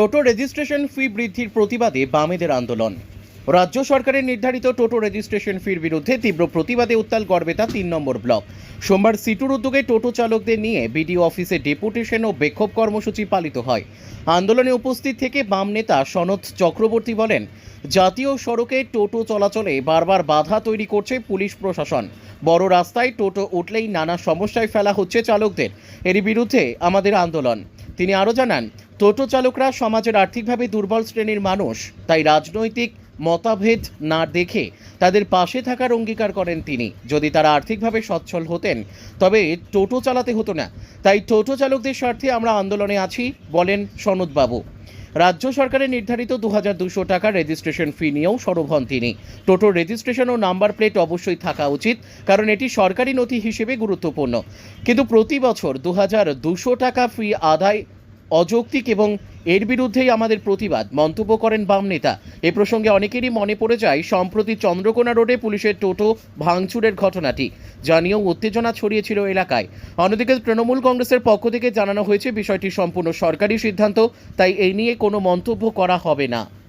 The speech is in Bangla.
টোটো রেজিস্ট্রেশন ফি বৃদ্ধির প্রতিবাদে বামেদের আন্দোলন। রাজ্য সরকারের নির্ধারিত টোটো রেজিস্ট্রেশন ফির বিরুদ্ধে তীব্র প্রতিবাদে উত্তাল গড়বেতা তিন নম্বর ব্লক। সোমবার সিটুর উদ্যোগে টোটো চালকদের নিয়ে বিডিও অফিসে ডেপুটেশন ও বিক্ষোভ কর্মসূচি পালিত হয়। আন্দোলনে উপস্থিত থেকে বাম নেতা সনৎ চক্রবর্তী বলেন, জাতীয় সড়কে টোটো চলাচলে বারবার বাধা তৈরি করছে পুলিশ প্রশাসন। বড় রাস্তায় টোটো উঠলেই নানা সমস্যায় ফেলা হচ্ছে চালকদের। এরই বিরুদ্ধে আমাদের আন্দোলন। তিনি আরও জানান টোটো চালকরা সমাজের আর্থিকভাবে দুর্বল শ্রেণির মানুষ, তাই রাজনৈতিক মতভেদ না দেখে তাদের পাশে থাকার অঙ্গীকার করেন তিনি। যদি তারা আর্থিকভাবে সচ্ছল হতেন, তবে টোটো চালাতে হতো না। তাই টোটো চালকদের স্বার্থে আমরা আন্দোলনে আছি, বলেন সনদবাবু। রাজ্য সরকারের নির্ধারিত দু হাজার দুশো টাকার রেজিস্ট্রেশন ফি নিয়েও সরব হন তিনি। টোটোর রেজিস্ট্রেশন ও নাম্বার প্লেট অবশ্যই থাকা উচিত, কারণ এটি সরকারি নথি হিসেবে গুরুত্বপূর্ণ। কিন্তু প্রতি বছর দু হাজার দুশো টাকা ফি আদায় অযৌক্তিক এবং এর বিরুদ্ধেই আমাদের প্রতিবাদ, মন্তব্য করেন বাম নেতা। এ প্রসঙ্গে অনেকেরই মনে পড়ে যায়, সম্প্রতি চন্দ্রকোনা রোডে পুলিশের টোটো ভাঙচুরের ঘটনাটি। যা নিয়েও উত্তেজনা ছড়িয়েছিল এলাকায়। অন্যদিকে তৃণমূল কংগ্রেসের পক্ষ থেকে জানানো হয়েছে, বিষয়টি সম্পূর্ণ সরকারি সিদ্ধান্ত, তাই এই নিয়ে কোনো মন্তব্য করা হবে না।